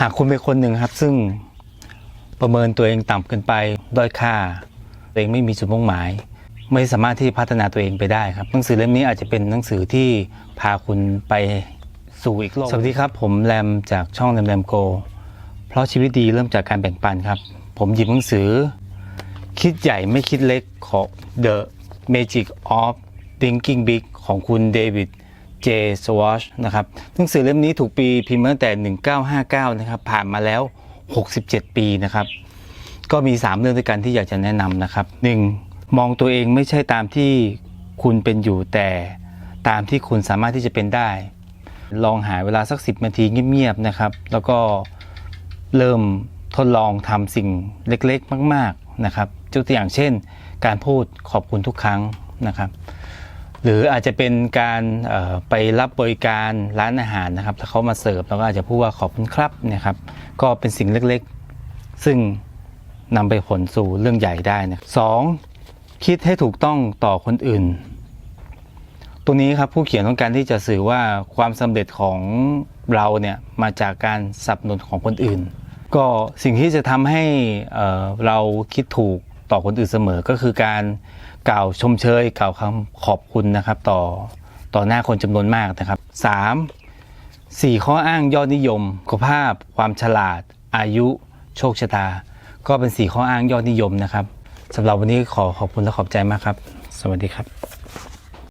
หากคุณเป็นคนหนึ่งครับ ซึ่งประเมินตัวเองต่ำเกินไปด้อยค่า ตัวเองไม่มีจุดมุ่งหมาย ไม่สามารถที่พัฒนาตัวเองไปได้ครับ หนังสือเล่มนี้อาจจะเป็นหนังสือที่พาคุณไปสู่อีกโลก สวัสดีครับ ผมแรมจากช่องแรมแรมโก เพราะชีวิตดีเริ่มจากการแบ่งปันครับ ผมหยิบหนังสือ คิดใหญ่ไม่คิดเล็กของ The Magic of Thinking Big ของคุณเดวิด เจสวอชนะครับหนังสือเล่มนี้ถูกปีพิมพ์ตั้งแต่ 1959 นะครับ ผ่านมาแล้ว 67 ปีนะครับ ก็มี 3 เรื่องด้วยกันที่อยากจะแนะนำนะครับ 1. มองตัวเองไม่ใช่ตามที่คุณเป็นอยู่แต่ตามที่คุณสามารถที่จะเป็นได้ ลองหาเวลาสัก 10 นาทีเงียบๆนะครับ แล้วก็เริ่มทดลองทำสิ่งเล็กๆ มาก ๆนะครับยกตัวอย่างเช่น การพูดขอบคุณทุกครั้งนะครับ หรืออาจจะเป็นการไปรับบริการร้านอาหารนะครับถ้าเขามาเสิร์ฟเราก็อาจจะพูดว่าขอบคุณครับเนะครับก็เป็นสิ่งเล็กๆ ซึ่งนำไปผลสู่เรื่องใหญ่ได้นะสองคิดให้ถูกต้องต่อคนอื่นตรงนี้ครับผู้เขียนต้องการที่จะสื่อว่าความสำเร็จของเราเนี่ยมาจากการสนับสนุนของคนอื่น ก็สิ่งที่จะทำให้เราคิดถูก ต่อคนอื่นเสมอก็คือการกล่าวชมเชยกล่าวคำขอบคุณนะครับ ต่อต่อหน้าคนจำนวนมากนะครับสามสี่ข้ออ้างยอดนิยมสุขภาพ ความฉลาด อายุ โชคชะตา ก็เป็นสี่ข้ออ้างยอดนิยมนะครับสำหรับวันนี้ขอขอบคุณและขอบใจมากครับ สวัสดีครับ